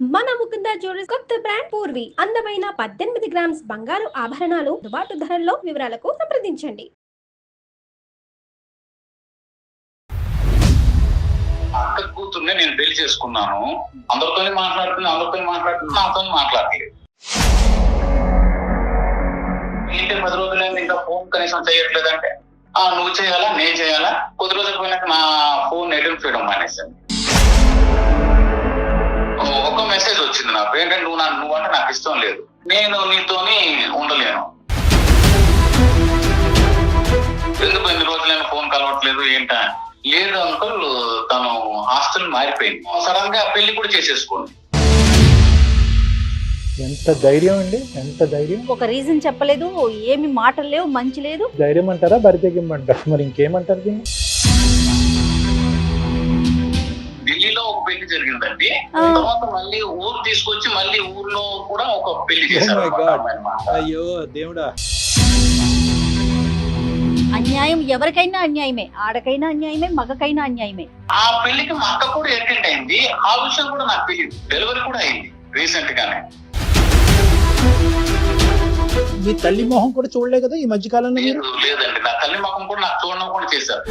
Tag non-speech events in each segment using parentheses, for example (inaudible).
మన ముకుంద జ్యువెలర్స్ కొత్త బ్రాండ్ పూర్వి. అందమైన పద్దెనిమిది గ్రామ్స్ బంగారు ఆభరణాలు దుబాటు ధరల్లో వివరాలకు సంప్రదించండి. అక్క కూతుర్నే నేను పెళ్ళి చేసుకున్నాను. అందరితోనే మాట్లాడుతున్నా అందరితో మాట్లాడుతుంది నాతో మాట్లాడలేదు. ఏంటి పది రోజులైంది ఇంకా ఫోన్ కనీసం చేయట్లేదంటే? ఆ నువ్వు చేయాలా నేను చేయాలా? కొద్ది రోజులు పోయినాక నా ఫోన్ ఐడెంటిఫై చేయడం మానేసింది ఒక మెసేజ్ వచ్చింది నాకు. ఏంటంటే నువ్వు నా నువ్వు అంటే నాకు ఇష్టం లేదు. నేను నీతోని ఉండలేను. ఎందుకు ఎన్ని రోజులైనా ఫోన్ కలవట్లేదు? ఏంటా? లేదు అంకుల్ తను హాస్టల్ మారిపోయింది. సడన్గా పెళ్ళి కూడా చేసేసుకోండి. ఎంత ధైర్యం అండి? ఎంత ధైర్యం? ఒక రీజన్ చెప్పలేదు ఏమి మాటలు లేవు మంచి లేదు. ధైర్యం అంటారా? బరితెగింపంటారా మరి ఇంకేమంటారు దీన్ని? పెళ్ళి జరిగిందండి. తర్వాత మళ్ళీ ఊరు తీసుకొచ్చి మళ్ళీ ఊర్లో కూడా ఒక పెళ్ళి Oh చేశారు. అయ్యో దేవుడా. అన్యాయం ఎవరికైనా అన్యాయమే. ఆడకైనా అన్యాయమే మగకైనా అన్యాయమే. ఆ పెళ్ళికి మా అక్క కూడా అటెండ్ అయింది. ఆ విషయం కూడా నాకు తెలియదు. డెలివరీ కూడా అయింది రీసెంట్ గానే. మీ తల్లి మొహం కూడా చూడలే కదా ఈ మధ్య కాలంలో మీరు? లేదు లేదండి. నా తల్లి ముఖం కూడా నాకు చూడడం కూడా చేశారు.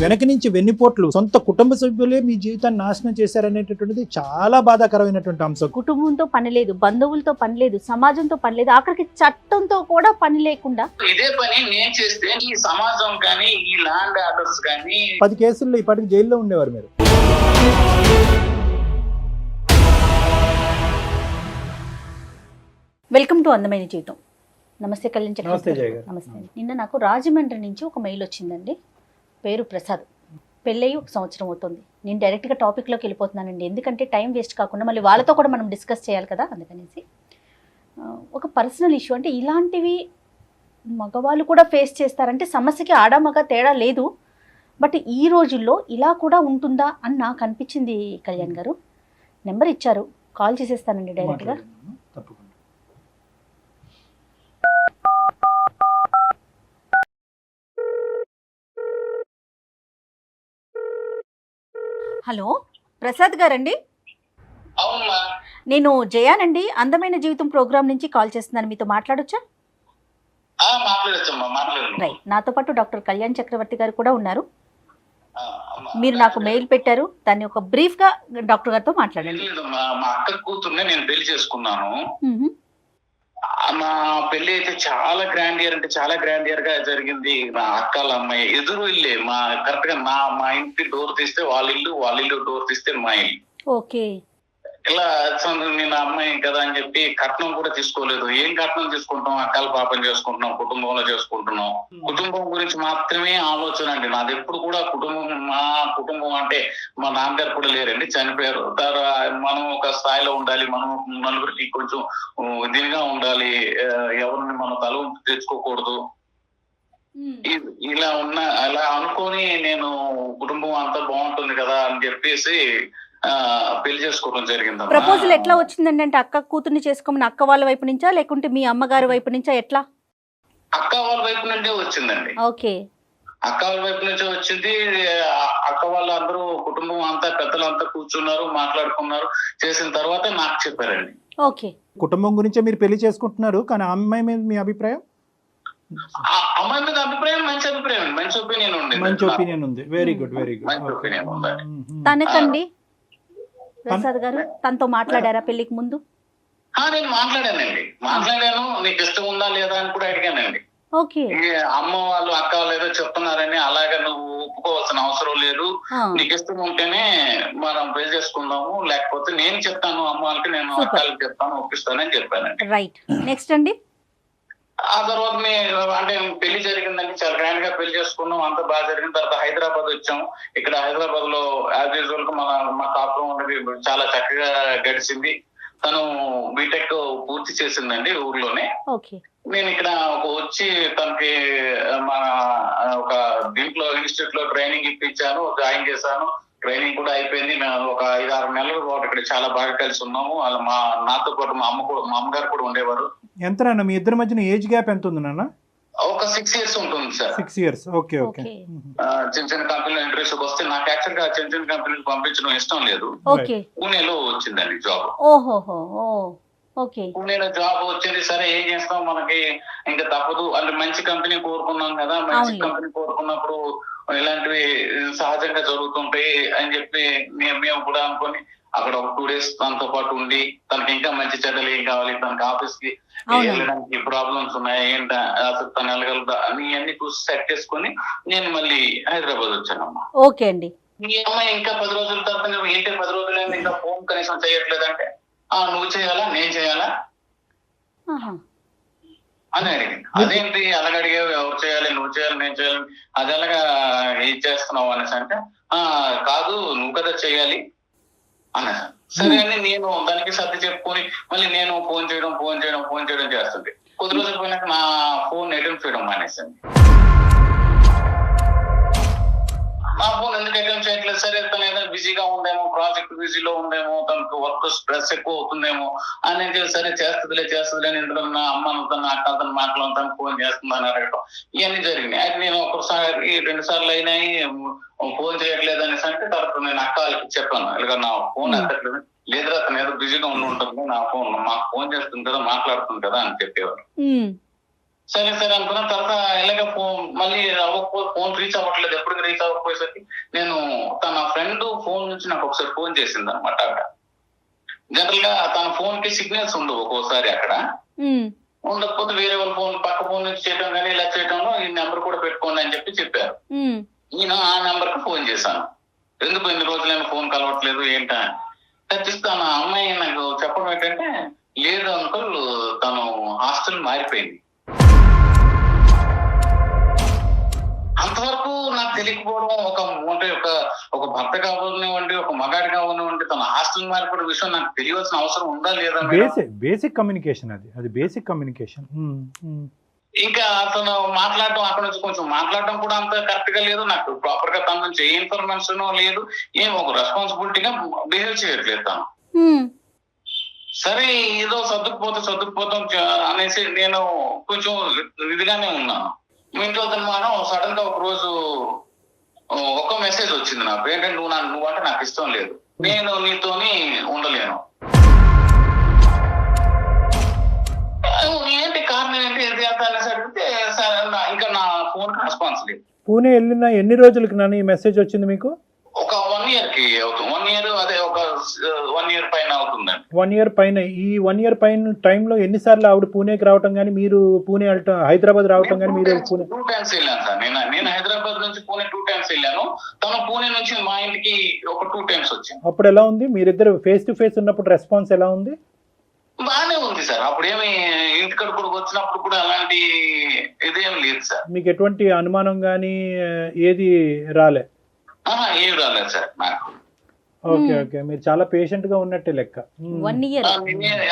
వెనక నుంచి వెన్నుపోట్లు సొంత కుటుంబ సభ్యులే మీ జీవితాన్ని నాశనం చేశారనేటటువంటిది చాలా బాధాకరమైనటువంటి అంశం. కుటుంబంతో పని లేదు బంధువులతో పని లేదు సమాజంతో పని లేదు ఆఖరికి చట్టంతో కూడా పని లేకుండా ఇదే పని నేను చేస్తే ఈ సమాజం కానీ ఈ ల్యాండ్ ఆర్డర్స్ కానీ పది కేసుల్లో ఇప్పటికి జైల్లో ఉండేవారు మీరు. వెల్కమ్ టు అందమైన జీవితం. నమస్తే కళ్యాణ్. నమస్తే నిన్న నాకు రాజమండ్రి నుంచి ఒక మెయిల్ వచ్చిందండి. పేరు ప్రసాద్. పెళ్ళయి ఒక సంవత్సరం అవుతుంది. నేను డైరెక్ట్గా టాపిక్లోకి వెళ్ళిపోతున్నానండి. ఎందుకంటే టైం వేస్ట్ కాకుండా మళ్ళీ వాళ్ళతో కూడా మనం డిస్కస్ చేయాలి కదా అందుకనేసి. ఒక పర్సనల్ ఇష్యూ అంటే ఇలాంటివి మగవాళ్ళు కూడా ఫేస్ చేస్తారంటే సమస్యకి ఆడ మగ తేడా లేదు. బట్ ఈ రోజుల్లో ఇలా కూడా ఉంటుందా అని నాకు అనిపించింది కళ్యాణ్ గారు. నెంబర్ ఇచ్చారు. కాల్ చేసేస్తానండి డైరెక్ట్గా హలో ప్రసాద్ గారండి? నేను జయానండి అందమైన జీవితం ప్రోగ్రామ్ నుంచి కాల్ చేస్తున్నాను. మీతో మాట్లాడొచ్చా? రైట్. నాతో పాటు డాక్టర్ కళ్యాణ్ చక్రవర్తి గారు కూడా ఉన్నారు. మీరు నాకు మెయిల్ పెట్టారు. దాన్ని ఒక బ్రీఫ్గా డాక్టర్ గారితో మాట్లాడండి. మా అక్క కూతుర్నే నేను పెళ్ళి చేసుకున్నాను. మా పెళ్ళి అయితే చాలా గ్రాండ్ ఇయర్ అంటే చాలా గ్రాండ్ ఇయర్గా జరిగింది. మా అక్కల అమ్మాయి ఎదురు ఇల్లే. మా కరెక్ట్గా నా మా ఇంటి డోర్ తీస్తే వాళ్ళ ఇల్లు వాళ్ళ ఇల్లు డోర్ తీస్తే మా ఇల్లు. ఓకే. ఇలా నేను అమ్మాయి కదా అని చెప్పి కట్నం కూడా తీసుకోలేదు. ఏం కట్నం తీసుకుంటాం అక్కల పాపం చేసుకుంటున్నాం కుటుంబంలో చేసుకుంటున్నాం. కుటుంబం గురించి మాత్రమే ఆలోచన అండి. నాది ఎప్పుడు కూడా కుటుంబం మా కుటుంబం అంటే మా నాన్నగారు కూడా లేరండి చనిపోయారు. తర్వాత మనం ఒక స్థాయిలో ఉండాలి మనం నలుగురికి కొంచెం దీనిగా ఉండాలి. ఎవరిని మనం తల తెచ్చుకోకూడదు. ఇలా ఉన్న అలా అనుకొని నేను కుటుంబం అంతా బాగుంటుంది కదా అని చెప్పేసి పెళ్ళి చేసుకోవడం జరిగింది ప్రపోజల్ ఎట్లా వచ్చిందండి? అంటే అక్క కూతుర్ని చేసుకోమని అక్క వాళ్ళ వైపు నుంచా? లేకుంటే మీ అమ్మగారి వైపు నుంచా? ఎట్లా? అక్క వాళ్ళ వైపు నుండే వచ్చిందండి. ఓకే. అక్క వాళ్ళ వైపు నుంచే వచ్చింది. అక్క వాళ్ళందరూ కుటుంబం అంతా పెద్దలంతా కూర్చున్నారు మాట్లాడుకున్నారు. చేసిన తర్వాత నాకు చెప్పారండి. ఓకే. కుటుంబం గురించే మీరు పెళ్ళి చేసుకుంటున్నారు? కానీ ఆ అమ్మాయి మీద మీ అభిప్రాయం? ఆ అమ్మాయి మీద అభిప్రాయం మంచి అభిప్రాయం. మంచి ఒపీనియన్ ఉంది. మంచి ఒపీనియన్ ఉంది. Very good very. గుడ్ తనకండి. ప్రసాద్ గారు తనతో మాట్లాడారా పెళ్ళికి ముందు? నేను మాట్లాడానండి. మాట్లాడాను. నీకు ఇష్టం ఉందా లేదా అని కూడా అడిగానండి. ఓకే. అమ్మ వాళ్ళు అక్క వాళ్ళు ఏదో చెప్తున్నారని అలాగా నువ్వు ఒప్పుకోవాల్సిన అవసరం లేదు. నీకు ఇష్టం ఉంటేనే మనం పెళ్ళి చేసుకుందాము. లేకపోతే నేను చెప్తాను అమ్మ వాళ్ళకి నేను. అక్కలకి చెప్తాను ఒప్పిస్తానని చెప్పానండి. రైట్. నెక్స్ట్ అండి. ఆ తర్వాత మీ అంటే పెళ్ళి జరిగిందండి. చాలా గ్రాండ్గా పెళ్ళి చేసుకున్నాం. అంత బాగా జరిగిన తర్వాత హైదరాబాద్ వచ్చాం. ఇక్కడ హైదరాబాద్లో యాజ్ యూజువల్గా మన మా కాపురం అనేది చాలా చక్కగా గడిచింది. తను బీటెక్ పూర్తి చేసిందండి ఊర్లోనే. నేను ఇక్కడ ఒక వచ్చి తనకి మన ఒక దీంట్లో ఇన్స్టిట్యూట్లో ట్రైనింగ్ ఇప్పించాను జాయిన్ చేశాను. ట్రైనింగ్ కూడా అయిపోయింది. మేము ఒక ఐదు ఆరు నెలల పాటు ఇక్కడ చాలా బాగా కలిసి ఉన్నాము. వాళ్ళ మా నాతో పాటు మా అమ్మ కూడా మా అమ్మగారు కూడా ఉండేవారు. ఎంత నాన్న? మీ ఇద్దరి మధ్యన ఏజ్ గ్యాప్ ఎంత ఉంది నాన్న? ఒక సిక్స్ ఇయర్స్ ఉంటుంది sir. Six years okay okay. చిన్న చిన్న కంపెనీలో ఇంట్రెస్ట్ వస్తే నాకు యాక్చువల్గా చిన్న చిన్న కంపెనీలు పంపించడం ఇష్టం లేదు. ఓకే. పూణేలో వచ్చిందండి జాబ్ ఓహోహో పూణేలో జాబ్ వచ్చింది సరే ఏం చేస్తాం మనకి? ఇంకా తప్పదు. అంటే మంచి కంపెనీ కోరుకున్నాం కదా. మంచి. కంపెనీ కోరుకున్నప్పుడు ఇలాంటివి సహజంగా జరుగుతుంటాయి అని చెప్పి మేము మేము కూడా అనుకొని అక్కడ ఒక టూ డేస్ తనతో పాటు ఉండి తనకి ఇంకా మంచి చెడ్డలు ఏం కావాలి? తనకి ఆఫీస్కి. వెళ్ళడానికి ప్రాబ్లమ్స్ ఉన్నాయి? ఏంట? అసలు తను వెళ్ళగలదా? అని అన్ని చూసి సెట్ చేసుకొని నేను మళ్ళీ హైదరాబాద్ వచ్చానమ్మా. ఓకే అండి. ఈ అమ్మాయి ఇంకా పది రోజుల తర్వాత ఏంటి? పది రోజులైంది ఇంకా ఫోన్ కనీసం చేయట్లేదంటే ఆ నువ్వు చేయాలా? నేను చేయాలా. అని అడిగింది. అదేంటి? అలాగ అడిగావు. ఎవరు చేయాలి? నువ్వు చేయాలి? నేను చేయాలి? అది ఎలాగా ఏం చేస్తున్నావు? అనేసి అంటే ఆ కాదు నువ్వు కదా చేయాలి. సరే అని నేను దానికి సర్ది చెప్పుకొని మళ్ళీ నేను ఫోన్ చేయడం ఫోన్ చేయడం ఫోన్ చేయడం చేస్తుంది కొద్ది రోజులు పోయినాక నా ఫోన్ అటెంప్ట్ చేయడం మానేసింది నా ఫోన్ ఎందుకు అటెంప్ట్ చేయట్లేదు? సరే తను ఏదో బిజీగా ఉందేమో ప్రాజెక్ట్ బిజీలో ఉందేమో తనకు వర్క్ స్ట్రెస్ ఎక్కువ అవుతుందేమో అని చెప్పి సరే చేస్తుందిలే చేస్తుందిలే అని ఇంట్లో నా అమ్మను తన అక్కలతో మాట్లాడుతాను ఫోన్ చేస్తుందని అడగటం ఇవన్నీ జరిగినాయి. అయితే నేను ఒకసారి రెండు సార్లు అయినాయి ఫోన్ చేయట్లేదు అనేసి అంటే తర్వాత నేను అక్క వాళ్ళకి చెప్పాను. ఇలాగ నా ఫోన్ ఎత్తట్లేదు. లేదురా తను ఏదో బిజీగా ఉండి ఉంటుంది. నా ఫోన్ మాకు ఫోన్ చేస్తుంది కదా మాట్లాడుతుంది కదా అని చెప్పేవారు. సరే సరే అనుకున్న తర్వాత ఇలాగ ఫోన్ మళ్ళీ అవ్వకపో ఫోన్ రీచ్ అవ్వట్లేదు. ఎప్పుడు రీచ్ అవ్వకపోయేసరికి నేను తన ఫ్రెండ్ ఫోన్ నుంచి నాకు ఒకసారి ఫోన్ చేసింది అనమాట అక్కడ. జనరల్గా తన ఫోన్కి సిగ్నల్స్ ఉండవు ఒక్కోసారి అక్కడ. ఉండకపోతే వేరే వాళ్ళ ఫోన్ పక్క ఫోన్ నుంచి చేయడం కానీ ఇలా చేయడంలో ఈ నెంబర్ కూడా పెట్టుకోండి అని చెప్పి చెప్పారు. నేను ఆ నెంబర్కి ఫోన్ చేశాను. ఎందుకు ఎన్ని రోజులైనా ఫోన్ కలవట్లేదు ఏంటా తను ఆ అమ్మాయి నాకు చెప్పడం ఏంటంటే లేదు అంకుల్ తను హాస్టల్ మారిపోయింది. అంతవరకు నాకు తెలియకపోవడం ఒక అంటే ఒక ఒక భర్త కావనివ్వండి ఒక మగాడి కావనివ్వండి తన హాస్టల్ మారిపోయిన విషయం నాకు తెలియవలసిన అవసరం ఉందా లేదా? బేసిక్ బేసిక్ కమ్యూనికేషన్ అది. అది బేసిక్ కమ్యూనికేషన్ ఇంకా అతను మాట్లాడటం అక్కడ నుంచి కొంచెం మాట్లాడటం కూడా అంత కరెక్ట్గా లేదు. నాకు ప్రాపర్గా తన నుంచి ఏ ఇన్ఫర్మేషన్ లేదు. ఏం ఒక రెస్పాన్సిబిలిటీగా బిహేవ్ చేయట్లేదు తను. ఉమ్. సరే ఏదో సర్దుకుపోతే సర్దుకుపోతాం అనేసి నేను కొంచెం ఇదిగానే ఉన్నాను. ఇంట్లో మనం సడన్గా ఒక రోజు ఒక మెసేజ్ వచ్చింది నాకు. ఏంటంటే నువ్వు నా నువ్వు అంటే నాకు ఇష్టం లేదు. నేను నీతోని ఉండలేను. ఏంటి కారణం ఏంటి? ఏది అంత? అనేసి అడిగితే ఇంకా నా ఫోన్ రెస్పాన్స్ లేదు. పూణే వెళ్ళిన ఎన్ని రోజులకి నాన్న ఈ మెసేజ్ వచ్చింది మీకు? ఒక వన్ ఇయర్కి అవుతుంది వన్ ఇయర్ అదే ఒక వన్ ఇయర్ పైన అవుతుందండి వన్ ఇయర్ పైన ఈ వన్ ఇయర్ పైన టైంలో ఎన్నిసార్లు ఆవిడ పూణేకి రావటం కానీ మీరు పూణే హైదరాబాద్ రావటం కానీ మీరు పూణే టూ టైమ్స్ వెళ్ళాను సార్. నేను నేను హైదరాబాద్ నుంచి పూణే టూ టైమ్స్ వెళ్ళాను. తను పూణే నుంచి మా ఇంటికి ఒక టూ టైమ్స్ వచ్చింది. అప్పుడు ఎలా ఉంది? మీరిద్దరు ఫేస్ టు ఫేస్ ఉన్నప్పుడు రెస్పాన్స్ ఎలా ఉంది? బాగానే ఉంది సార్. అప్పుడు ఏమి ఇంటికడ కూడా వచ్చినప్పుడు కూడా అలాంటి ఇదేం లేదు సార్. మీకు ఎటువంటి అనుమానం కానీ ఏది రాలే? ఏం రాలేదు సార్ నాకు. Okay okay. మీరు చాలా పేషెంట్గా ఉన్నట్టే లెక్క. One year.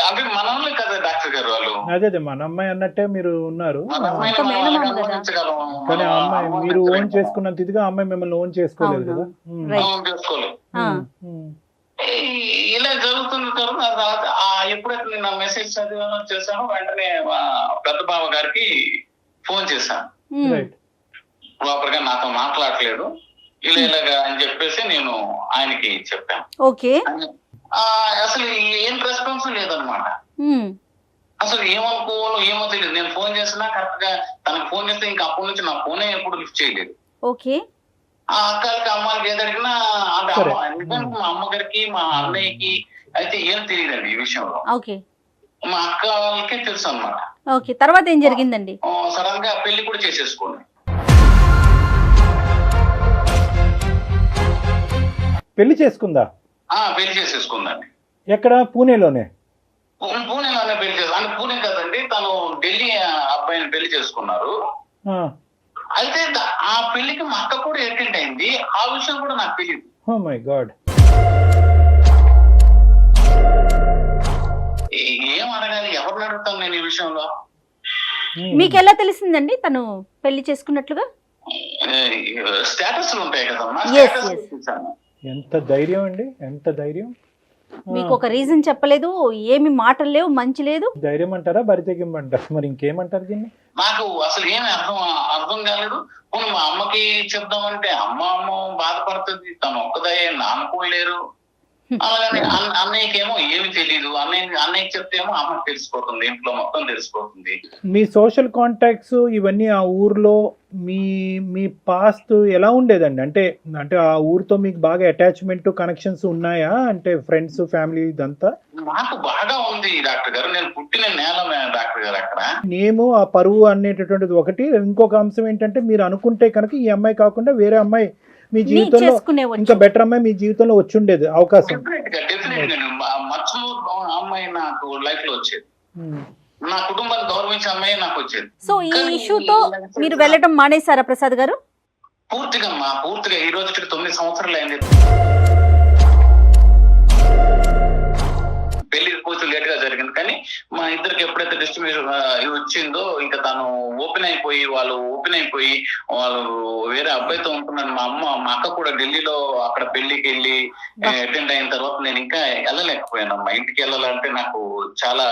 అంటే మనల్ని కదా డాక్టర్ గారు వాళ్ళు? అదే అదే. మన అమ్మాయి అన్నట్టే మీరు ఉన్నారు. కానీ అమ్మాయి మీరు ఓన్. చేసుకున్నంత ఇదిగా అమ్మాయి మిమ్మల్ని ఓన్ చేసుకోలేదు. కదా. ఇలా జరుగుతున్న తర్వాత ఆ ఎప్పుడైతే నేను మెసేజ్ చదివానో చేశానో వెంటనే మా పెద్ద బావ గారికి ఫోన్ చేశాను. ప్రాపర్గా నాతో మాట్లాడలేదు. ఇలా ఇలాగా అని చెప్పేసి నేను ఆయనకి చెప్పాను. ఓకే. అసలు ఏం రెస్పాన్స్ లేదనమాట. అసలు ఏమనుకోవాలో ఏమో తెలియదు. నేను ఫోన్ చేసినా కరెక్ట్గా తనకు ఫోన్ చేస్తే ఇంకా అప్పటి నుంచి నా ఫోనే ఎప్పుడు లిఫ్ట్ చేయలేదు. ఓకే. ఆ అక్కలకి అమ్మాయికి ఏది అడిగినా అంటే మా అమ్మగారికి మా అన్నయ్యకి అయితే ఏం తెలియదండి ఈ విషయంలో. ఓకే. మా అక్క వాళ్ళకే తెలుసు అనమాట ఓకే. తర్వాత ఏం జరిగిందండి? సడన్గా పెళ్ళి కూడా చేసేసుకోండి. పెళ్ళి చేసుకుందా? ఆ పెళ్ళి చేసేసుకుందండి. ఎక్కడ? పూణేలోనే? పూణేలోనే పెళ్ళి చేసు అంటే పూణే కదండి తను ఢిల్లీ అబ్బాయిని పెళ్ళి చేసుకున్నారు. అయితే ఆ పెళ్ళికి మా అక్క కూడా అటెండ్ అయింది. ఆ విషయం కూడా నాకు తెలియదు ఓ మై గాడ్. ఏ- అడగాలి? ఎవరిని అడుగుతాను నేను ఈ విషయంలో? మీకు ఎలా తెలిసిందండి తను పెళ్ళి చేసుకున్నట్లుగా? స్టేటస్ ఉంటాయి కదమ్మా. స్టేటస్. చూసాను ఎంత ధైర్యం అండి ఎంత ధైర్యం. మీకు ఒక రీజన్ చెప్పలేదు ఏమి మాటలు లేవు మంచి లేదు. ధైర్యం అంటారా బరితెగింపు అంటారా మరి ఇంకేమంటారు దీన్ని? నాకు అసలు ఏమి అర్థం అర్థం కాలేదు. పోనీ మా అమ్మకి చెప్దామంటే అమ్మ అమ్మ బాధపడుతుంది తను ఒక్కదయ్యే నాన్నకోలేరు అలాగని అన్న- అన్నయ్యకేమో ఏమి తెలియదు అన్నయ్య అన్నయ్యకి చెప్తేమో అమ్మకి తెలిసిపోతుంది ఇంట్లో మొత్తం తెలిసిపోతుంది. మీ సోషల్ కాంటాక్ట్స్ ఇవన్నీ ఆ ఊర్లో మీ మీ పాస్ట్ ఎలా ఉండేదండి? అంటే అంటే ఆ ఊరితో మీకు బాగా అటాచ్మెంట్ కనెక్షన్స్ ఉన్నాయా? అంటే ఫ్రెండ్స్ ఫ్యామిలీ ఇదంతా? నాకు బాగా ఉంది డాక్టర్ గారు. నేను పుట్టిన నేల డాక్టర్ గారు అక్కడ. నేము ఆ పరువు అనేటటువంటిది ఒకటి. ఇంకొక అంశం ఏంటంటే మీరు అనుకుంటే కనుక ఈ అమ్మాయి కాకుండా వేరే అమ్మాయి మీ జీవితంలో ఇంకా బెటర్ అమ్మాయి మీ జీవితంలో వచ్చి ఉండేది అవకాశం అమ్మాయి నాకు లైఫ్లో వచ్చేది. ఉమ్. నా కుటుంబాన్ని గౌరవించే అమ్మాయి నాకు వచ్చేది. సో ఈ ఇష్యూతో మీరు వెళ్ళడం మానేశారా ప్రసాద్ గారు? పూర్తిగా మా పూర్తిగా ఈ రోజుకి తొమ్మిది సంవత్సరాలు అయింది. పెళ్ళి కొంచెం లేట్గా జరిగింది. కానీ మా ఇద్దరికి ఎప్పుడైతే డిస్ట్రిబ్యూషన్ వచ్చిందో ఇంకా తను ఓపెన్ అయిపోయి వాళ్ళు ఓపెన్ అయిపోయి వాళ్ళు వేరే అబ్బాయితో ఉంటున్నాను మా అమ్మ మా అక్క కూడా ఢిల్లీలో అక్కడ పెళ్ళికి వెళ్ళి అటెండ్ అయిన తర్వాత నేను ఇంకా వెళ్ళలేకపోయాను మా ఇంటికి వెళ్ళాలంటే నాకు చాలా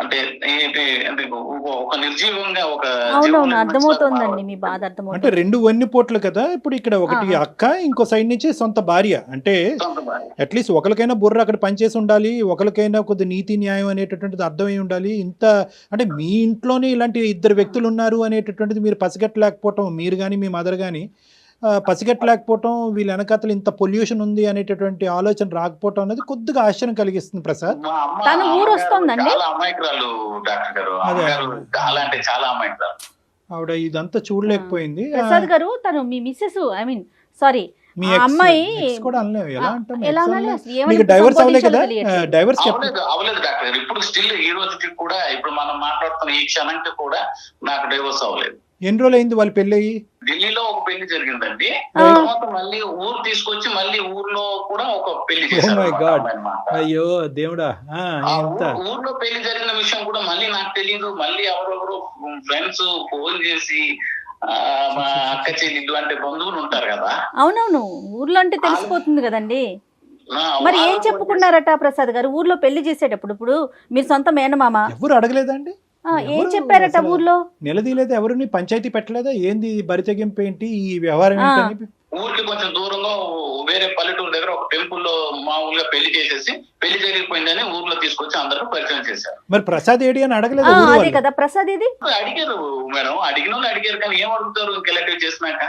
అంటే ఏంటి అంటే ఒక- ఒక నిర్జీవంగా ఒక అవునవును జీవం అర్థమవుతోందండి మీ బాధ అంటే అర్థమవుతుంది రెండు వన్నిపోట్లు కదా ఇప్పుడు ఇక్కడ ఒకటి. అక్క ఇంకో సైడ్ నుంచి సొంత భార్య అంటే. అట్లీస్ట్ ఒకరికైనా బుర్ర అక్కడ పనిచేసి ఉండాలి ఒకరికైనా కొద్ది నీతి న్యాయం అనేటటువంటిది అర్థమై ఉండాలి ఇంత అంటే మీ ఇంట్లోనే ఇలాంటి ఇద్దరు వ్యక్తులు ఉన్నారు అనేటటువంటిది మీరు పసిగట్టలేకపోవటం మీరు కానీ మీ మదర్ కానీ పసిగట్టలేకపోవటం వీళ్ళ వెనకాతలు ఇంత పొల్యూషన్ ఉంది అనేటటువంటి ఆలోచన రాకపోవటం అనేది కొద్దిగా ఆశ్చర్యం కలిగిస్తుంది ప్రసాద్. తను ఊరు వస్తోందండి? చాలా అమాయకురాలు డాక్టర్ గారు. చాలా అంటే చాలా అమాయకురాలు. ఆవిడ ఇదంతా చూడలేకపోయింది. ప్రసాద్ గారు తను మీ మిస్సెస్ ఐ మీన్ సారీ మీ అమ్మాయి కూడా అనలేము ఎలా అంటాం ఎలా ex అనాలి అనలేం. అసలు ఏమని మీకు డైవర్స్ అవ్వలే కదా. డైవర్స్ అవలేదు డాక్టర్ ఇప్పుడు స్టిల్ ఈ రోజుకి కూడా ఇప్పుడు మనం మాట్లాడుతున్న ఈ క్షణంకి కూడా నాకు డైవర్స్ అవ్వలేదు. ఎన్ని రోజులు అయింది వాళ్ళు పెళ్ళయి? ఢిల్లీలో ఒక పెళ్ళి జరిగిందండి. తర్వాత మళ్ళీ ఊరు తీసుకొచ్చి మళ్ళీ ఊర్లో కూడా ఒక పెళ్ళి అన్నమాట. అయ్యో దేవుడా. ఊర్లో పెళ్ళి జరిగిన విషయం కూడా మళ్ళీ నాకు తెలియదు మళ్ళీ ఎవరెవరు ఫ్రెండ్స్ ఫోన్ చేసి మా అక్క చెల్లిళ్ళు అంటే బంధువులు ఉంటారు కదా. అవునవును. ఊర్లో అంటే తెలిసిపోతుంది కదండి. మరి ఏం చెప్పుకున్నారట ప్రసాద్ గారు? ఊర్లో పెళ్ళి చేసేటప్పుడు ఇప్పుడు మీరు సొంత మేనమామ. ఎవరు అడగలేదండి ఏం ఎవరు చెప్పారట? ఊర్లో? నిలదీయలేదు ఎవరిని? పంచాయతీ పెట్టలేదా? ఏంది బరి తెగింపు ఏంటి? ఈ వ్యవహారం ఏంటి ఊరికి కొంచెం దూరంగా వేరే పల్లెటూరు దగ్గర ఒక టెంపుల్లో మామూలుగా పెళ్ళి చేసేసి పెళ్ళి జరిగిపోయిందని ఊర్లో తీసుకొచ్చి అందరూ పరిచయం చేశారు. మరి ప్రసాద్ ఏడి అని అడగలేదు అదే. కదా. ప్రసాద్ ఇది అడిగారు మేడం. అడిగిన వాళ్ళు అడిగారు కానీ ఏం అడుగుతారు ఇంకెలెక్టివ్ చేసినాక?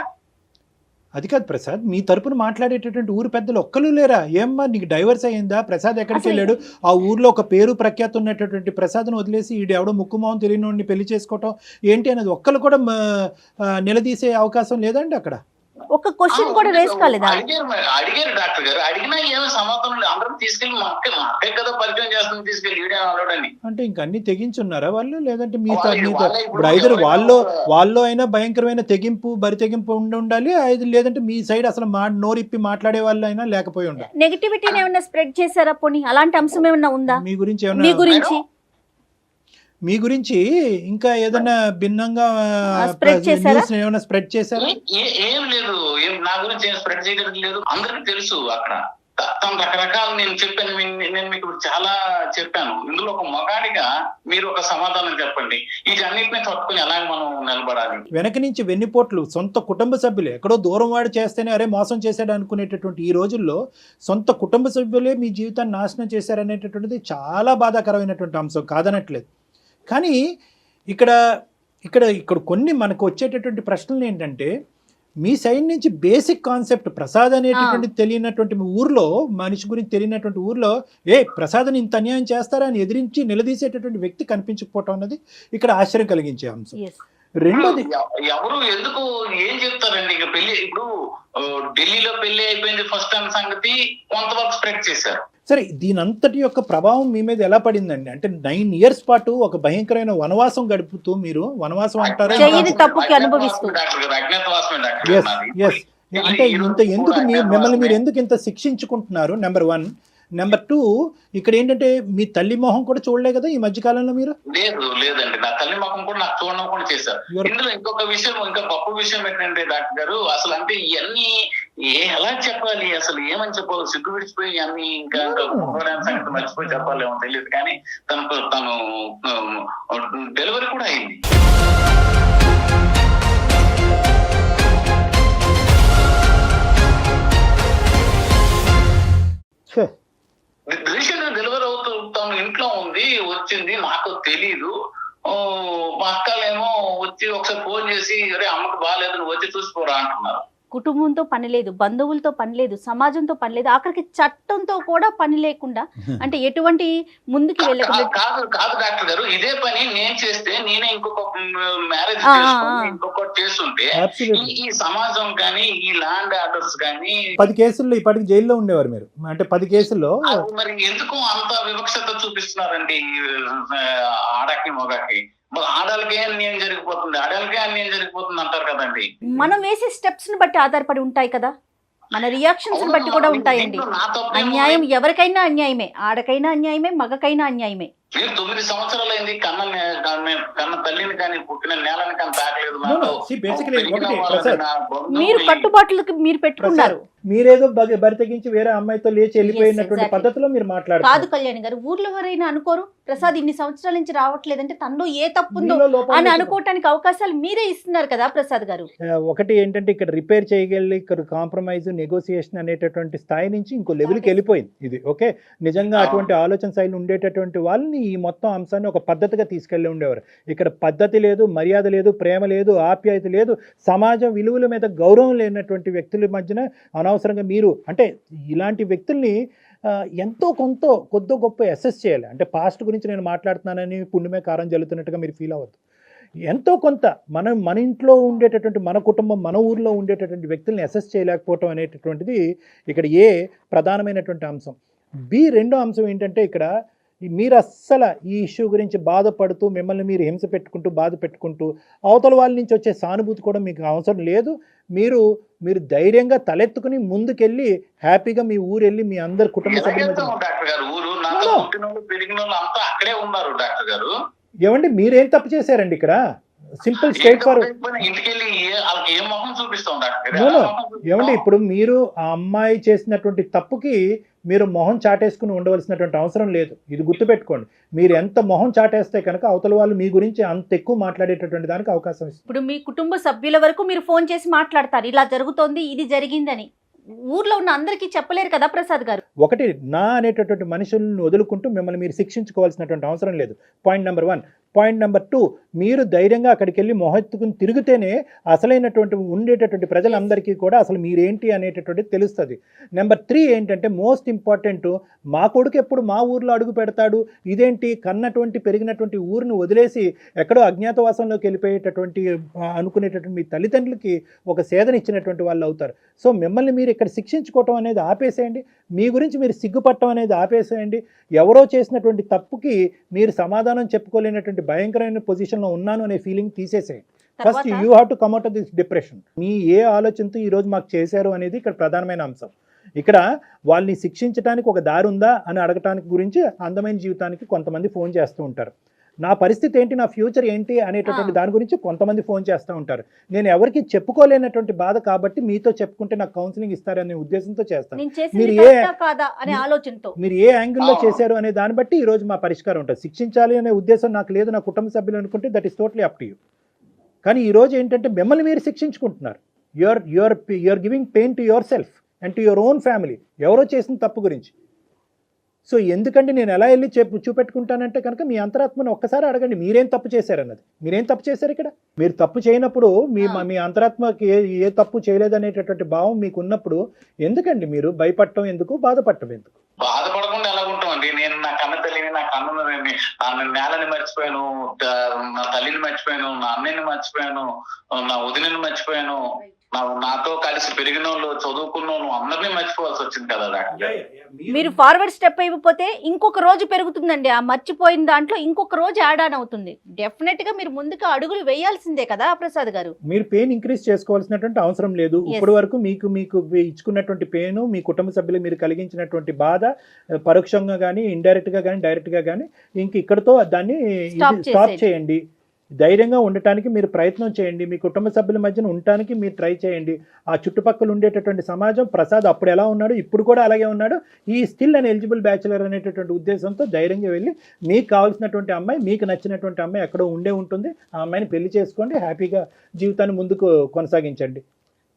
అది కాదు ప్రసాద్ మీ తరపున మాట్లాడేటటువంటి ఊరు పెద్దలు ఒక్కరు లేరా? ఏమ్మా నీకు డైవర్స్ అయ్యిందా? ప్రసాద్ ఎక్కడికి వెళ్ళాడు? ఆ ఊర్లో ఒక పేరు ప్రఖ్యాతి ఉన్నటువంటి ప్రసాద్ను వదిలేసి ఈడు ఎవడో ముక్కు మొహం తెలియని పెళ్ళి చేసుకోవటం ఏంటి అనేది ఒక్కరు కూడా నిలదీసే అవకాశం లేదండి అక్కడ? ఒక క్వశ్చన్ కూడా రేస్ కాలేదా? అడిగారు డాక్టర్ గారు. అడిగినా ఏమీ సమాధానం లేదు. అందరం తీసుకెళ్ళి మా అక్క మా అక్కే కదా పరిచయం చేస్తుంది తీసుకెళ్ళి అలవాడని అంటే ఇంక అన్ని తెగించున్నారా వాళ్ళు? లేదంటే మీ వాళ్ళే- మీ వాళ్ళే ఇప్పుడు ఐదరు వాళ్ళు వాళ్ళు అయినా భయంకరమైన తెగింపు బరి తెగింపు ఉండి ఉండాలి. ఐదు లేదంటే మీ సైడ్ అసలు మా నోరిప్పి మాట్లాడే వాళ్ళు అయినా లేకపోయి ఉండాలి. నెగిటివిటీని ఏమన్నా స్ప్రెడ్ చేశారా పోనీ? అలాంటి అంశం ఏమన్నా ఉందా? మీ గురించి మీ ఏమైనా గురించి మీ గురించి ఇంకా ఏదైనా భిన్నంగా? న్యూస్ ఏమైనా స్ప్రెడ్ చేశారా? ఏ- లేదు. ఏం నా గురించి ఏం స్ప్రెడ్ చేయడం లేదు. అందరికి తెలుసు అక్కడ. తను రకరకాలు నేను చెప్పాను నేను మీకు చాలా చెప్పాను. ఇందులో ఒక మగాడిగా మీరు ఒక సమాధానం చెప్పండి. వీటన్నిటిని తట్టుకుని ఎలాగ మనం నిలబడాలి? వెనక నుంచి వెన్నిపోట్లు సొంత కుటుంబ సభ్యులే. ఎక్కడో దూరం వాడు చేస్తేనే అరే మోసం చేశాడు అనుకునేటటువంటి ఈ రోజుల్లో సొంత కుటుంబ సభ్యులే మీ జీవితాన్ని నాశనం చేశారనేటటువంటిది చాలా బాధాకరమైనటువంటి అంశం. కాదనట్లేదు. కానీ ఇక్కడ ఇక్కడ ఇక్కడ కొన్ని మనకు వచ్చేటటువంటి ప్రశ్నలు ఏంటంటే మీ సైడ్ నుంచి బేసిక్ కాన్సెప్ట్ ప్రసాద్ అనేటటువంటి తెలియనటువంటి ఊర్లో మనిషి గురించి తెలియనటువంటి ఊర్లో ఏ ప్రసాద్ని ఇంత అన్యాయం చేస్తారా అని ఎదిరించి నిలదీసేటటువంటి వ్యక్తి కనిపించకపోవటం అన్నది ఇక్కడ ఆశ్చర్యం కలిగించే అంశం. రెండోది ఎవ- ఎవరు ఎందుకు ఏం చెప్తారండి? ఇక పెళ్ళి ఇప్పుడు ఢిల్లీలో పెళ్ళి అయిపోయింది ఫస్ట్ టైం సంగతి కొంతవరకు స్ప్రెడ్ చేశారు. సరే దీనంతటి యొక్క ప్రభావం మీ మీద ఎలా పడిందండి? అంటే నైన్ ఇయర్స్ పాటు ఒక భయంకరమైన వనవాసం గడుపుతూ మీరు వనవాసం అంటారా? అంటే ఇంత ఎందుకు మీ మిమ్మల్ని మీరు ఎందుకు ఇంత శిక్షించుకుంటున్నారు? నెంబర్ వన్ నెంబర్ టూ ఇక్కడ ఏంటంటే మీ తల్లి మొహం కూడా చూడలే కదా ఈ మధ్యకాలంలో మీరు? లేదు లేదండి. నా తల్లి ముఖం కూడా నాకు చూడడం కూడా చేశారు. ఇందులో ఇంకొక విషయం ఇంకా గొప్ప విషయం ఏంటంటే డాక్టర్ గారు అసలు అంటే ఇవన్నీ ఏ ఎలా చెప్పాలి? అసలు ఏమని చెప్పాలి? సిగ్గు విడిచిపోయి అన్ని ఇంకా సంగతి మర్చిపోయి చెప్పాలేమో తెలియదు. కానీ తనకు తను డెలివరీ కూడా అయింది. ఛే, రీసెంట్ డెలివర్ అవుతూ తను ఇంట్లో ఉంది వచ్చింది నాకు తెలీదు. మా అక్కలేమో వచ్చి ఒకసారి ఫోన్ చేసి అరే అమ్మకు బాగాలేదు నువ్వు వచ్చి చూసుకోరా అంటున్నారు. కుటుంబంతో పని లేదు బంధువులతో పని లేదు సమాజంతో పని లేదు ఆఖరికి చట్టంతో కూడా పని లేకుండా (laughs) అంటే ఎటువంటి ముందుకి వెళ్ళకుండా కా- కాదు కాదు డాక్టర్ గారు ఇదే పని నేను చేస్తే నేనే ఇంకొక మ్యారేజ్. ఇంకొకటి చేస్తుంటే. ఈ- సమాజం కానీ ఈ ల్యాండ్ ఆర్డర్స్ కానీ పది కేసుల్లో ఇప్పటికి జైల్లో ఉండేవారు మీరు అంటే పది కేసుల్లో మరి ఎందుకు అంత వివక్షత చూపిస్తున్నారండి ఆడకి మొగకి ఆడలకే అన్యాయం జరిగిపోతుంది ఆడలకే అన్యాయం జరిగిపోతుంది అంటారు కదండి. మనం వేసే స్టెప్స్ని బట్టి ఆధారపడి ఉంటాయి కదా. మన రియాక్షన్స్ని బట్టి కూడా ఉంటాయండి. అన్యాయం ఎవరికైనా అన్యాయమే ఆడకైనా అన్యాయమే మగకైనా అన్యాయమే. మీరు తొమ్మిది సంవత్సరాలు అయింది కన్న కన్న- తల్లిని కానీ పుట్టిన నేలని కానీ తాకలేదు. మీరు కట్టుబాట్లకి మీరు పెట్టుకున్నారు మీరేదో బరి తెగించి వేరే అమ్మాయితో లేచి వెళ్ళిపోయినటువంటి. పద్ధతిలో మీరు కాదు మాట్లాడుతున్నారు కళ్యాణ్ గారు ఊర్లో ఎవరైనా అనుకోరు ప్రసాద్ ఇన్ని సంవత్సరాల నుంచి రావట్లేదంటే తనలో ఏ తప్పు ఉందో అని. అనుకోవటానికి అవకాశాలు మీరే ఇస్తున్నారు కదా ప్రసాద్ గారు ఒకటి ఏంటంటే ఇక్కడ రిపేర్ చేయగలి ఇక్కడ కాంప్రమైజ్ నెగోసియేషన్ అనేటటువంటి స్థాయి నుంచి ఇంకో లెవెల్కి వెళ్ళిపోయింది ఇది ఓకే నిజంగా. అటువంటి ఆలోచన శైలి ఉండేటటువంటి వాళ్ళని ఈ మొత్తం అంశాన్ని ఒక పద్ధతిగా తీసుకెళ్ళి ఉండేవారు. ఇక్కడ పద్ధతి లేదు మర్యాద లేదు ప్రేమ లేదు ఆప్యాయత లేదు సమాజ విలువల మీద గౌరవం లేనటువంటి వ్యక్తుల మధ్యన అనవసరంగా మీరు అంటే ఇలాంటి వ్యక్తుల్ని ఎంతో కొంత కొద్దో గొప్ప అసెస్ చేయాలి. అంటే పాస్ట్ గురించి నేను మాట్లాడుతున్నానని పుణ్యమే కారం జల్లుతున్నట్టుగా మీరు ఫీల్ అవ్వద్దు. ఎంతో కొంత మనం మన ఇంట్లో ఉండేటటువంటి మన కుటుంబం మన ఊర్లో ఉండేటటువంటి వ్యక్తుల్ని అసెస్ చేయలేకపోవటం అనేటటువంటిది ఇక్కడ ఏ ప్రధానమైనటువంటి అంశం. బి రెండో అంశం ఏంటంటే ఇక్కడ మీరు అస్సలు ఈ ఇష్యూ గురించి బాధపడుతూ మిమ్మల్ని మీరు హింస పెట్టుకుంటూ బాధ పెట్టుకుంటూ అవతల వాళ్ళ నుంచి వచ్చే సానుభూతి కూడా మీకు అవసరం లేదు. మీరు మీరు ధైర్యంగా తలెత్తుకుని ముందుకెళ్ళి హ్యాపీగా మీ ఊరు వెళ్ళి మీ అందరు కుటుంబ సభ్యుల ఏమండి మీరేం తప్పు చేశారండి ఇక్కడ? Simple forward. మొహం చూపిస్తాం? ఏమండి ఇప్పుడు మీరు ఆ అమ్మాయి చేసినటువంటి తప్పుకి మీరు మొహం చాటేసుకుని ఉండవలసినటువంటి అవసరం లేదు. ఇది గుర్తుపెట్టుకోండి. మీరు ఎంత మొహం చాటేస్తే కనుక అవతల వాళ్ళు మీ గురించి అంత ఎక్కువ మాట్లాడేటటువంటి దానికి అవకాశం ఇస్తుంది. ఇప్పుడు మీ కుటుంబ సభ్యుల వరకు మీరు ఫోన్ చేసి మాట్లాడతారు. ఇలా జరుగుతోంది ఇది జరిగిందని. ఊర్లో ఉన్న అందరికీ చెప్పలేరు కదా ప్రసాద్ గారు? ఒకటి నా అనేటటువంటి మనుషులను వదులుకుంటూ మిమ్మల్ని మీరు శిక్షించుకోవాల్సినటువంటి అవసరం లేదు. Point number one point number two మీరు ధైర్యంగా అక్కడికి వెళ్ళి మొహెత్తుకుని తిరిగితేనే అసలైనటువంటి ఉండేటటువంటి ప్రజలందరికీ కూడా అసలు మీరేంటి అనేటటువంటి తెలుస్తుంది. నెంబర్ త్రీ ఏంటంటే మోస్ట్ ఇంపార్టెంట్ మా కొడుకు ఎప్పుడు మా ఊర్లో అడుగు పెడతాడు? ఇదేంటి? కన్నటువంటి పెరిగినటువంటి ఊరిని వదిలేసి ఎక్కడో అజ్ఞాతవాసంలోకి వెళ్ళిపోయేటటువంటి అనుకునేటటువంటి మీ తల్లిదండ్రులకి ఒక సేదనిచ్చినటువంటి వాళ్ళు అవుతారు. సో మిమ్మల్ని మీరు ఇక్కడ శిక్షించుకోవటం అనేది ఆపేసేయండి. మీ గురించి మీరు సిగ్గుపట్టడం అనేది ఆపేసేయండి. ఎవరో చేసినటువంటి తప్పుకి మీరు సమాధానం చెప్పుకోలేనటువంటి భయంకరమైన పొజిషన్లో ఉన్నాను అనే ఫీలింగ్ తీసేసేయండి. First you have to come out of this depression మీ ఏ ఆలోచనతో ఈరోజు మాకు చేశారు అనేది ఇక్కడ ప్రధానమైన అంశం. ఇక్కడ వాళ్ళని శిక్షించడానికి ఒక దారి ఉందా అని అడగటానికి గురించి అందమైన జీవితానికి కొంతమంది ఫోన్ చేస్తూ ఉంటారు. నా పరిస్థితి ఏంటి? నా ఫ్యూచర్ ఏంటి? అనేటటువంటి. దాని గురించి కొంతమంది ఫోన్ చేస్తూ ఉంటారు. నేను ఎవరికి చెప్పుకోలేనటువంటి బాధ కాబట్టి మీతో చెప్పుకుంటే నాకు కౌన్సిలింగ్ ఇస్తారనే ఉద్దేశంతో చేస్తాను మీరు ఏ- మీరు ఏ యాంగిల్లో. చేశారు అనే దాన్ని బట్టి ఈ రోజు మా పరిష్కారం ఉంటుంది. శిక్షించాలి అనే ఉద్దేశం నాకు లేదు నా కుటుంబ సభ్యులు అనుకుంటే that is totally up to you. కానీ ఈ రోజు ఏంటంటే మిమ్మల్ని మీరు శిక్షించుకుంటున్నారు. Your your your giving pain to yourself and to your own family. ఎవరో చేసిన తప్పు గురించి. సో ఎందుకంటే నేను ఎలా వెళ్ళి చెప్పు చూపెట్టుకుంటానంటే కనుక మీ అంతరాత్మను ఒక్కసారి అడగండి. మీరేం తప్పు చేశారన్నది. మీరేం తప్పు చేశారు ఇక్కడ? మీరు తప్పు చేయనప్పుడు మీ. మీ అంతరాత్మకి ఏ ఏ తప్పు చేయలేదనేటటువంటి భావం మీకు ఉన్నప్పుడు ఎందుకండి మీరు? భయపడటం ఎందుకు? బాధపడటం ఎందుకు? బాధపడకుండా ఎలా ఉంటామండి? నేను నా కన్న తల్లిని నా కన్న నేలని మర్చిపోయాను నా తల్లిని మర్చిపోయాను నా అన్నయ్యని మర్చిపోయాను నా వదినని మర్చిపోయాను. నాతో కలిసి పెరిగిన వాళ్ళు చదువుకున్న వాళ్ళు అందరినీ మర్చిపోవాల్సి వచ్చింది కదా. మీరు ఫార్వర్డ్ స్టెప్ అయిపోతే ఇంకొక రోజు పెరుగుతుందండి ఆ మర్చిపోయిన దాంట్లో ఇంకొక రోజు యాడ్ ఆన్ అవుతుంది డెఫినెట్గా మీరు ముందుకు అడుగులు వేయాల్సిందే కదా ప్రసాద్ గారు మీరు పెయిన్ ఇంక్రీజ్ చేసుకోవాల్సినటువంటి అవసరం లేదు. ఇప్పటి వరకు మీకు మీకు ఇచ్చుకున్నటువంటి పెయిన్ మీ కుటుంబ సభ్యులు మీరు కలిగించినటువంటి బాధ పరోక్షంగా కానీ ఇండైరెక్ట్గా కానీ డైరెక్ట్గా కానీ ఇంక ఇక్కడతో దాన్ని స్టాప్. చేయండి ధైర్యంగా ఉండటానికి మీరు ప్రయత్నం చేయండి. మీ కుటుంబ సభ్యుల మధ్యన ఉండటానికి మీరు ట్రై చేయండి. ఆ చుట్టుపక్కల ఉండేటటువంటి సమాజం ప్రసాద్ అప్పుడు ఎలా ఉన్నాడు ఇప్పుడు కూడా అలాగే ఉన్నాడు? ఈ స్టిల్ అండ్ ఎలిజిబుల్ బ్యాచులర్ అనేటటువంటి ఉద్దేశంతో ధైర్యంగా వెళ్ళి మీకు కావాల్సినటువంటి అమ్మాయి మీకు నచ్చినటువంటి అమ్మాయి ఎక్కడో ఉండే ఉంటుంది. ఆ అమ్మాయిని పెళ్ళి చేసుకోండి. హ్యాపీగా జీవితాన్ని ముందుకు కొనసాగించండి.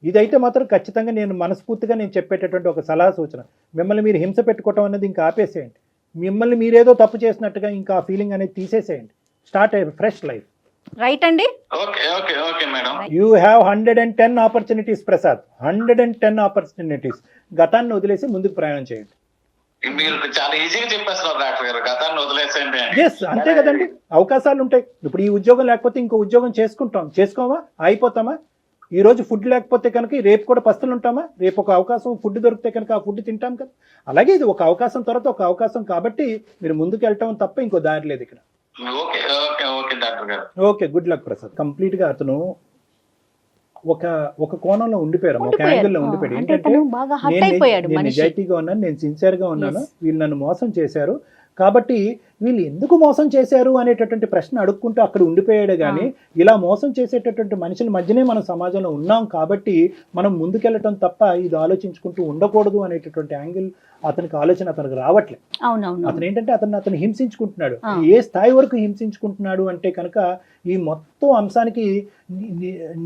ఇదైతే మాత్రం ఖచ్చితంగా నేను మనస్ఫూర్తిగా నేను చెప్పేటటువంటి ఒక సలహా సూచన. మిమ్మల్ని మీరు హింస పెట్టుకోవటం అనేది ఇంకా ఆపేసేయండి. మిమ్మల్ని మీరేదో తప్పు చేసినట్టుగా ఇంకా ఆ ఫీలింగ్ అనేది తీసేసేయండి. Start fresh life. రైట్ అండి? Okay okay okay madam you have hundred and ten opportunities Prasad hundred and ten opportunities గతాన్ని వదిలేసి ముందుకు ప్రయాణం చేయండి. మీరు చాలా ఈజీగా చెప్పేస్తున్నారు డాక్టర్ గారు. గతాన్ని వదిలేసేయండి అని. ఎస్ అంతే కదండి. అవకాశాలు ఉంటాయి. ఇప్పుడు ఈ ఉద్యోగం లేకపోతే ఇంకో ఉద్యోగం చేసుకుంటాం. చేసుకోమా అయిపోతామా? ఈ రోజు ఫుడ్ లేకపోతే కనుక రేపు కూడా పస్తులు ఉంటామా? రేపు ఒక అవకాశం ఫుడ్ దొరికితే కనుక ఆ ఫుడ్ తింటాం కదా. అలాగే ఇది ఒక అవకాశం తర్వాత ఒక అవకాశం కాబట్టి మీరు ముందుకు వెళ్ళటం తప్ప ఇంకో దారి లేదు ఇక్కడ. ఓకే గుడ్ లక్ ప్రసాద్ కంప్లీట్గా అతను ఒక ఒక కోణంలో ఉండిపోయారు ఒక ఉండిపోయారు. యాంగిల్లో ఉండిపోయాడు అంటే ఏంటంటే తను బాగా హట్ నేను నిజాయితీగా ఉన్నాను నేను సిన్సియర్గా ఉన్నాను. వీళ్ళు నన్ను మోసం చేశారు కాబట్టి వీళ్ళు ఎందుకు మోసం చేశారు అనేటటువంటి ప్రశ్న అడుక్కుంటూ అక్కడ ఉండిపోయాడు కానీ ఇలా మోసం చేసేటటువంటి మనుషుల మధ్యనే మనం సమాజంలో ఉన్నాం కాబట్టి మనం ముందుకెళ్ళటం తప్ప ఇది ఆలోచించుకుంటూ ఉండకూడదు అనేటటువంటి యాంగిల్ అతనికి ఆలోచన అతనికి రావట్లేదు అతను ఏంటంటే అతను అతను హింసించుకుంటున్నాడు. ఏ స్థాయి వరకు హింసించుకుంటున్నాడు అంటే కనుక ఈ మొత్తం అంశానికి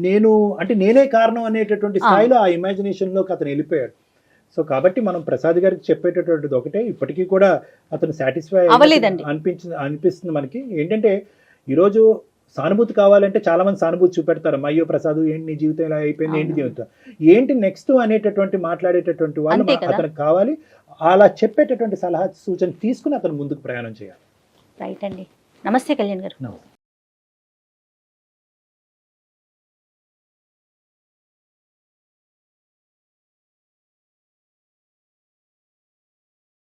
నేను అంటే నేనే కారణం అనేటటువంటి. స్థాయిలో ఆ ఇమాజినేషన్లోకి అతను వెళ్ళిపోయాడు. సో కాబట్టి మనం ప్రసాద్ గారికి చెప్పేటటువంటిది ఒకటే. ఇప్పటికీ కూడా అతను సాటిస్ఫై అవ్వలేదండి. అనిపించింది అనిపిస్తుంది మనకి. ఏంటంటే ఈరోజు సానుభూతి కావాలంటే చాలా మంది సానుభూతి చూపెడతారు. అయ్యో ప్రసాద్ ఏంటి నీ జీవితం ఇలా అయిపోయింది? ఏంటి. జీవితం? ఏంటి నెక్స్ట్ అనేటటువంటి మాట్లాడేటటువంటి వాళ్ళు. అతనికి కావాలి. అలా చెప్పేటటువంటి సలహా సూచన తీసుకుని అతను ముందుకు ప్రయాణం చేయాలి. రైట్ అండి. నమస్తే కళ్యాణ్ గారు.